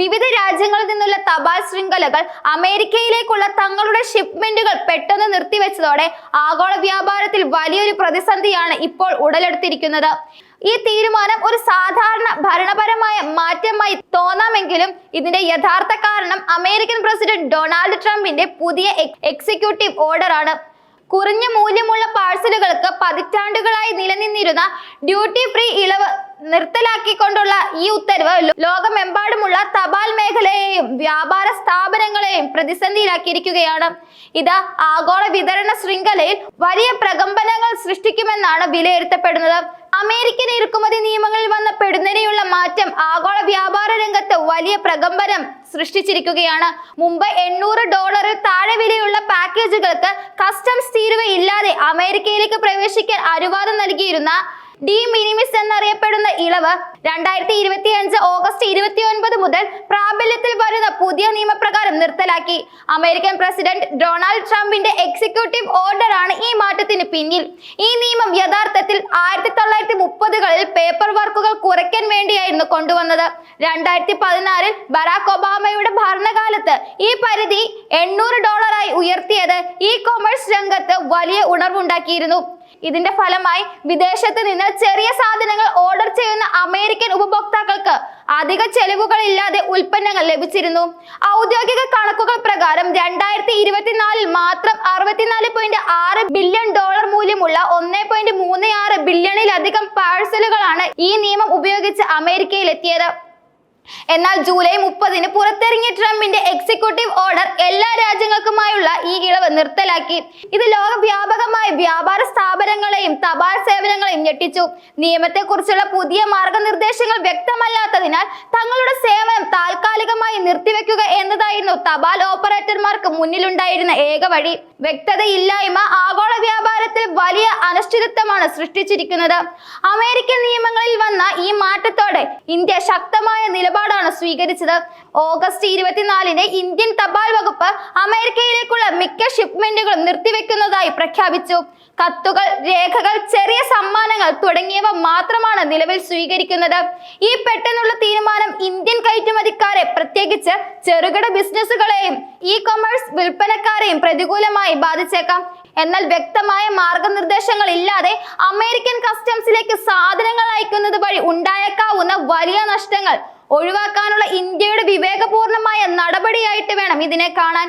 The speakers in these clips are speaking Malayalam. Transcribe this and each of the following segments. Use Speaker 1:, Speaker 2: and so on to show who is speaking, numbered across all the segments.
Speaker 1: വിവിധ രാജ്യങ്ങളിൽ നിന്നുള്ള തപാൽ ശൃംഖലകൾ അമേരിക്കയിലേക്കുള്ള തങ്ങളുടെ ഷിപ്മെന്റുകൾ പെട്ടെന്ന് നിർത്തിവെച്ചതോടെ ആഗോള വ്യാപാരത്തിൽ വലിയൊരു പ്രതിസന്ധിയാണ് ഇപ്പോൾ ഉടലെടുത്തിരിക്കുന്നത്. ഈ തീരുമാനം ഒരു സാധാരണ ഭരണപരമായ മാറ്റമായി തോന്നാമെങ്കിലും ഇതിന്റെ യഥാർത്ഥ കാരണം അമേരിക്കൻ പ്രസിഡന്റ് ഡൊണാൾഡ് ട്രംപിന്റെ പുതിയ എക്സിക്യൂട്ടീവ് ഓർഡറാണ് കുറഞ്ഞ മൂല്യമുള്ള പാഴ്സലുകൾക്ക് പതിറ്റാണ്ടുകളായി നിലനിന്നിരുന്ന ഡ്യൂട്ടി ഫ്രീ ഇളവ് നിർത്തലാക്കിക്കൊണ്ടുള്ള ഈ ഉത്തരവ് ലോകമെമ്പാടുമുള്ള തപാൽ മേഖലയെയും വ്യാപാര സ്ഥാപനങ്ങളെയും പ്രതിസന്ധിയിലാക്കിയിരിക്കുകയാണ്. ഇത് ആഗോള വിതരണ ശൃംഖലയിൽ വലിയ പ്രകമ്പനങ്ങൾ സൃഷ്ടിക്കുമെന്നാണ് വിലയിരുത്തപ്പെടുന്നത്. അമേരിക്കൻ ഇറക്കുമതി നിയമങ്ങളിൽ വന്ന പെടുന്നതിനെയുള്ള മാറ്റം ആഗോള വ്യാപാര രംഗത്ത് വലിയ പ്രകമ്പനം സൃഷ്ടിച്ചിരിക്കുകയാണ്. മുമ്പ് എണ്ണൂറ് ഡോളറിൽ താഴെ വിലയുള്ള പാക്കേജുകൾക്ക് കസ്റ്റംസ് തീരുവ ഇല്ലാതെ അമേരിക്കയിലേക്ക് പ്രവേശിക്കാൻ അനുവാദം നൽകിയിരുന്ന ഡി മിനിമിസ് എന്നറിയപ്പെടുന്ന ഇളവ് രണ്ടായിരത്തി ഇരുപത്തി അഞ്ച് ഓഗസ്റ്റ് ഇരുപത്തി ഒൻപത് മുതൽ പ്രാബല്യത്തിൽ വരുന്ന പുതിയ നിയമപ്രകാരം നിർത്തലാക്കി. അമേരിക്കൻ പ്രസിഡന്റ് ഡൊണാൾഡ് ട്രംപിന്റെ എക്സിക്യൂട്ടീവ് ഓർഡർ ആണ് ഈ മാറ്റത്തിന് പിന്നിൽ. ഈ നിയമം യഥാർത്ഥത്തിൽ ആയിരത്തി തൊള്ളായിരത്തി മുപ്പതുകളിൽ പേപ്പർ വർക്കുകൾ കുറയ്ക്കാൻ വേണ്ടിയായിരുന്നു കൊണ്ടുവന്നത്. രണ്ടായിരത്തി പതിനാറിൽ ബറാക് ഒബാമയുടെ ഭരണകാലത്ത് ഈ പരിധി എണ്ണൂറ് ഡോളറായി ഉയർത്തിയത് ഇ കൊമേഴ്സ് രംഗത്ത് വലിയ ഉണർവുണ്ടാക്കിയിരുന്നു. ഇതിന്റെ ഫലമായി വിദേശത്ത് നിന്ന് ചെറിയ സാധനങ്ങൾ ഓർഡർ ചെയ്യുന്ന അമേരിക്കൻ ഉപഭോക്താക്കൾക്ക് അധിക ചെലവുകൾ ഇല്ലാതെ ഉൽപ്പന്നങ്ങൾ ലഭിച്ചിരുന്നു. ഔദ്യോഗിക കണക്കുകൾ പ്രകാരം രണ്ടായിരത്തി ഇരുപത്തിനാലിൽ മാത്രം അറുപത്തിനാല് പോയിന്റ് ആറ് ബില്യൺ ഡോളർ മൂല്യമുള്ള ഒന്നേ പോയിന്റ് മൂന്ന് ആറ് ബില്യണിലധികം പാഴ്സലുകളാണ് ഈ നിയമം ഉപയോഗിച്ച് അമേരിക്കയിൽ എത്തിയത് എന്നാൽ ജൂലൈ മുപ്പതിന് പുറത്തിറങ്ങിയ ട്രംപിന്റെ എക്സിക്യൂട്ടീവ് ഓർഡർ എല്ലാ രാജ്യങ്ങൾക്കുമായുള്ള ഈ ഇളവ് നിർത്തലാക്കി. ഇത് ലോകവ്യാപകമായ വ്യാപാര സ്ഥാപനങ്ങളെയും തപാൽ സേവനങ്ങളെയും ഞെട്ടിച്ചു. നിയമത്തെക്കുറിച്ചുള്ള പുതിയ മാർഗനിർദ്ദേശങ്ങൾ വ്യക്തമല്ലാത്തതിനാൽ തങ്ങളുടെ സേവനം താൽക്കാലികമായി നിർത്തിവെക്കുക എന്നതായിരുന്നു തപാൽ ഓപ്പറേറ്റർമാർക്ക് മുന്നിലുണ്ടായിരുന്ന ഏക വഴി. വ്യക്തതയില്ലായ്മ ആഗോള വ്യാപാരത്തിൽ വലിയ അനിശ്ചിതത്വമാണ് സൃഷ്ടിച്ചിരിക്കുന്നത്. അമേരിക്കൻ നിയമങ്ങളിൽ വന്ന ഈ മാറ്റത്തോടെ ഇന്ത്യ ശക്തമായ നിലപാടാണ് സ്വീകരിച്ചത്. ഓഗസ്റ്റ് ഇരുപത്തിനാലിന് ഇന്ത്യൻ തപാൽ വകുപ്പ് അമേരിക്കയിലേക്കുള്ള മിക്ക ഷിപ്മെന്റുകളും നിർത്തിവെക്കുന്നതായി പ്രഖ്യാപിച്ചു. കത്തുകൾ രേഖകൾ ചെറിയ തുടങ്ങിയവ മാത്രമാണ് നിലവിൽ സ്വീകരിക്കുന്നത്. ഈ പെട്ടെന്നുള്ള തീരുമാനം ഇന്ത്യൻ കയറ്റുമതിക്കാരെ പ്രത്യേകിച്ച് ചെറുകിട ബിസിനസ്സുകളെയും ഇ കൊമേഴ്സ് വിൽപ്പനക്കാരെയും പ്രതികൂലമായി ബാധിച്ചേക്കാം. എന്നാൽ വ്യക്തമായ മാർഗനിർദ്ദേശങ്ങൾ ഇല്ലാതെ അമേരിക്കൻ കസ്റ്റംസിലേക്ക് സാധനങ്ങൾ അയക്കുന്നത് വഴി ഉണ്ടായേക്കാവുന്ന വലിയ നഷ്ടങ്ങൾ ഒഴിവാക്കാനുള്ള ഇന്ത്യയുടെ വിവേകപൂർണമായ നടപടിയായിട്ട് വേണം ഇതിനെ കാണാൻ.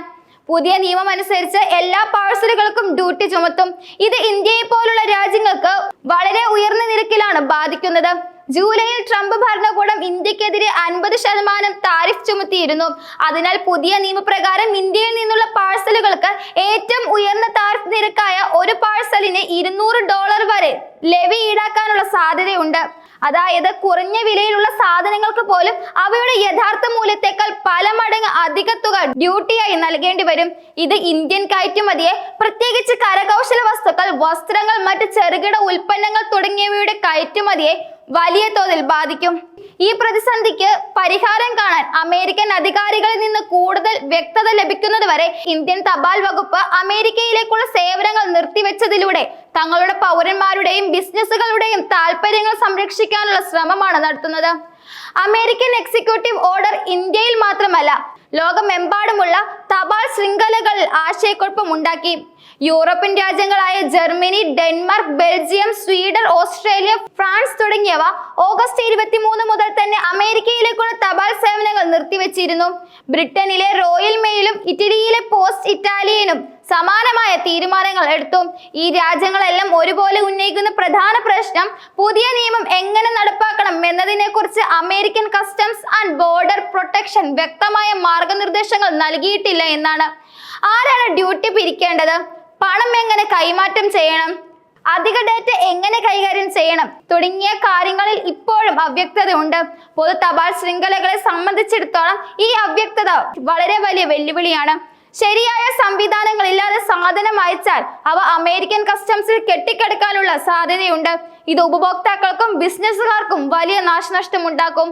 Speaker 1: പുതിയ നിയമം അനുസരിച്ച് എല്ലാ പാഴ്സലുകൾക്കും ഡ്യൂട്ടി ചുമത്തും. ഇത് ഇന്ത്യയെ പോലുള്ള രാജ്യങ്ങൾക്ക് വളരെ ഉയർന്ന നിരക്കിലാണ് ബാധിക്കുന്നത്. ജൂലൈയിൽ ട്രംപ് ഭരണകൂടം ഇന്ത്യക്കെതിരെ അൻപത് ശതമാനം താരിഫ് ചുമത്തിയിരുന്നു. അതിനാൽ പുതിയ നിയമപ്രകാരം ഇന്ത്യയിൽ നിന്നുള്ള പാഴ്സലുകൾക്ക് ഏറ്റവും ഉയർന്ന താരിഫ് നിരക്കായ ഒരു പാഴ്സലിന് ഇരുന്നൂറ് ഡോളർ വരെ ലെവി ഈടാക്കാനുള്ള സാധ്യതയുണ്ട്. അതായത് കുറഞ്ഞ വിലയിലുള്ള സാധനങ്ങൾക്ക് പോലും അവയുടെ യഥാർത്ഥ മൂല്യത്തെക്കാൾ പല മടങ്ങ് അധിക തുക ഡ്യൂട്ടിയായി നൽകേണ്ടി വരും. ഇത് ഇന്ത്യൻ കയറ്റുമതിയെ പ്രത്യേകിച്ച് കരകൗശല വസ്തുക്കൾ വസ്ത്രങ്ങൾ മറ്റ് ചെറുകിട ഉൽപ്പന്നങ്ങൾ തുടങ്ങിയവയുടെ കയറ്റുമതിയെ വലിയ തോതിൽ ബാധിക്കും. ഈ പ്രതിസന്ധിക്ക് പരിഹാരം കാണാൻ അമേരിക്കൻ അധികാരികളിൽ നിന്ന് കൂടുതൽ വ്യക്തത ലഭിക്കുന്നതുവരെ ഇന്ത്യൻ തപാൽ വകുപ്പ് അമേരിക്കയിലേക്കുള്ള സേവനങ്ങൾ നിർത്തിവെച്ചതിലൂടെ തങ്ങളുടെ പൗരന്മാരുടെയും ബിസിനസ്സുകളുടെയും താല്പര്യങ്ങൾ സംരക്ഷിക്കാനുള്ള ശ്രമമാണ് നടത്തുന്നത്. അമേരിക്കൻ എക്സിക്യൂട്ടീവ് ഓർഡർ ഇന്ത്യയിൽ മാത്രമല്ല ലോകമെമ്പാടുമുള്ള തപാൽ ശൃംഖലകളിൽ ആശയക്കുഴപ്പം ഉണ്ടാക്കി. European രാജ്യങ്ങളായ Germany Denmark Belgium Sweden Australia France തുടങ്ങിയവ ഓഗസ്റ്റ് ഇരുപത്തിമൂന്ന് മുതൽ തന്നെ അമേരിക്കയിലേക്കുള്ള തപാൽ സേവനങ്ങൾ നിർത്തിവെച്ചിരുന്നു. ബ്രിട്ടനിലെ റോയൽ മെയിലും ഇറ്റലിയിലെ പോസ്റ്റ് ഇറ്റാലിയനും സമാനമായ തീരുമാനങ്ങൾ എടുത്തു. ഈ രാജ്യങ്ങളെല്ലാം ഒരുപോലെ ഉന്നയിക്കുന്ന പ്രധാന പ്രശ്നം പുതിയ നിയമം എങ്ങനെ നടപ്പാക്കണം എന്നതിനെ കുറിച്ച് American customs and border protection വ്യക്തമായ മാർഗനിർദ്ദേശങ്ങൾ നൽകിയിട്ടില്ല എന്നാണ്. ആരാണ് ഡ്യൂട്ടി പിരിക്കേണ്ടത്? പണം എങ്ങനെ കൈമാറ്റം ചെയ്യണം? അധിക ഡേറ്റ എങ്ങനെ കൈകാര്യം ചെയ്യണം? തുടങ്ങിയ കാര്യങ്ങളിൽ ഇപ്പോഴും അവ്യക്തത ഉണ്ട് പൊതു തപാൽ ശൃംഖലകളെ സംബന്ധിച്ചിടത്തോളം ഈ അവ്യക്തത വളരെ വലിയ വെല്ലുവിളിയാണ്. ശരിയായ സംവിധാനങ്ങൾ ഇല്ലാതെ സാധനം അയച്ചാൽ അവ അമേരിക്കൻ കസ്റ്റംസിൽ കെട്ടിക്കിടക്കാനുള്ള സാധ്യതയുണ്ട്. ഇത് ഉപഭോക്താക്കൾക്കും ബിസിനസ്സുകാർക്കും വലിയ നാശനഷ്ടം ഉണ്ടാക്കും